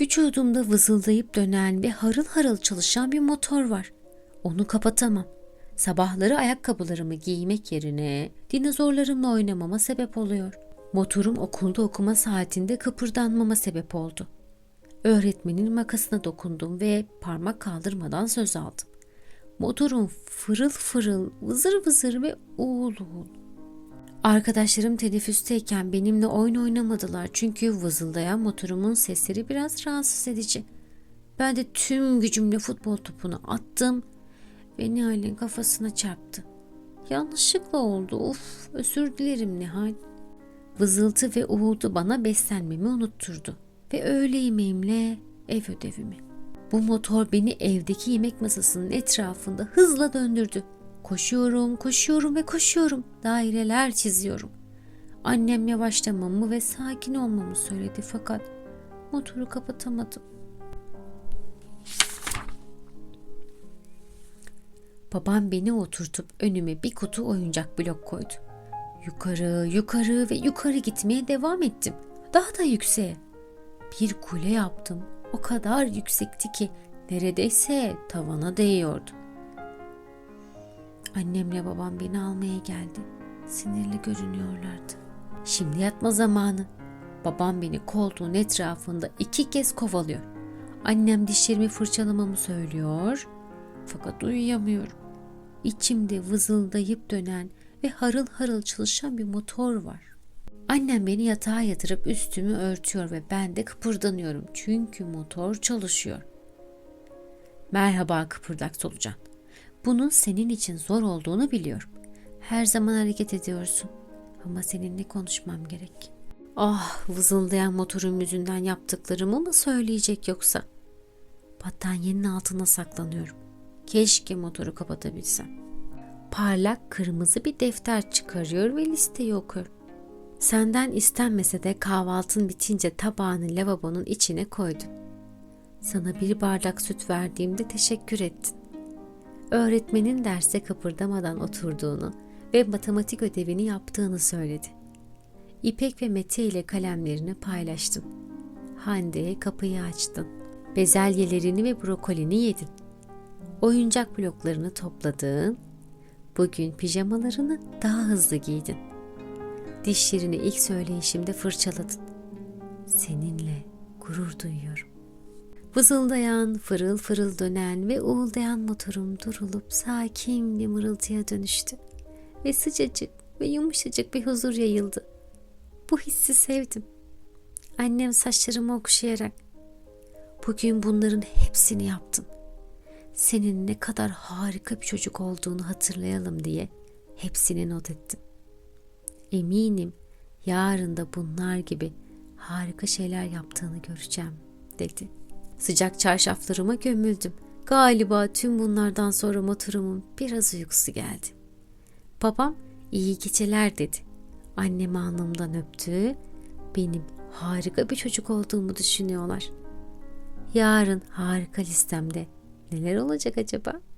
Vücudumda vızıldayıp dönen ve harıl harıl çalışan bir motor var. Onu kapatamam. Sabahları ayakkabılarımı giymek yerine dinozorlarımla oynamama sebep oluyor. Motorum okulda okuma saatinde kıpırdanmama sebep oldu. Öğretmenin makasına dokundum ve parmak kaldırmadan söz aldım. Motorum fırıl fırıl, vızır vızır ve uğul uğul. Arkadaşlarım teneffüsteyken benimle oyun oynamadılar çünkü vızıldayan motorumun sesleri biraz rahatsız edici. Ben de tüm gücümle futbol topunu attım ve Nihal'in kafasına çarptı. Yanlışlıkla oldu. Uf, özür dilerim Nihal. Vızıltı ve uğultu bana beslenmemi unutturdu ve öğle yemeğimle ev ödevimi. Bu motor beni evdeki yemek masasının etrafında hızla döndürdü. Koşuyorum, koşuyorum ve koşuyorum. Daireler çiziyorum. Annem yavaşlamamı ve sakin olmamı söyledi fakat motoru kapatamadım. Babam beni oturtup önüme bir kutu oyuncak blok koydu. Yukarı, yukarı ve yukarı gitmeye devam ettim. Daha da yükseğe. Bir kule yaptım. O kadar yüksekti ki neredeyse tavana değiyordu. Annemle babam beni almaya geldi. Sinirli görünüyorlardı. Şimdi yatma zamanı. Babam beni koltuğun etrafında iki kez kovalıyor. Annem dişlerimi fırçalamamı söylüyor. Fakat uyuyamıyorum. İçimde vızıldayıp dönen ve harıl harıl çalışan bir motor var. Annem beni yatağa yatırıp üstümü örtüyor ve ben de kıpırdanıyorum çünkü motor çalışıyor. Merhaba kıpırdak solucan. Bunun senin için zor olduğunu biliyorum. Her zaman hareket ediyorsun. Ama seninle konuşmam gerek. Ah vızıldayan motorun yüzünden yaptıklarımı mı söyleyecek yoksa? Battaniyenin altına saklanıyorum. Keşke motoru kapatabilsem. Parlak kırmızı bir defter çıkarıyor ve listeyi okuyor. Senden istenmese de kahvaltın bitince tabağını lavabonun içine koydun. Sana bir bardak süt verdiğimde teşekkür ettin. Öğretmenin derste kıpırdamadan oturduğunu ve matematik ödevini yaptığını söyledi. İpek ve Mete ile kalemlerini paylaştın. Hande'ye kapıyı açtın. Bezelyelerini ve brokolini yedin. Oyuncak bloklarını topladın. Bugün pijamalarını daha hızlı giydin. Dişlerini ilk söyleyişimde fırçaladın. Seninle gurur duyuyorum. Vızıldayan, fırıl fırıl dönen ve uğuldayan motorum durulup sakin bir mırıltıya dönüştü. Ve sıcacık ve yumuşacık bir huzur yayıldı. Bu hissi sevdim. Annem saçlarımı okşayarak bugün bunların hepsini yaptın. Senin ne kadar harika bir çocuk olduğunu hatırlayalım diye hepsini not ettim. Eminim yarın da bunlar gibi harika şeyler yaptığını göreceğim dedi. Sıcak çarşaflarıma gömüldüm. Galiba tüm bunlardan sonra motorumun biraz uykusu geldi. Babam iyi geceler dedi. Annem alnımdan öptü. Benim harika bir çocuk olduğumu düşünüyorlar. Yarın harika listemde neler olacak acaba?''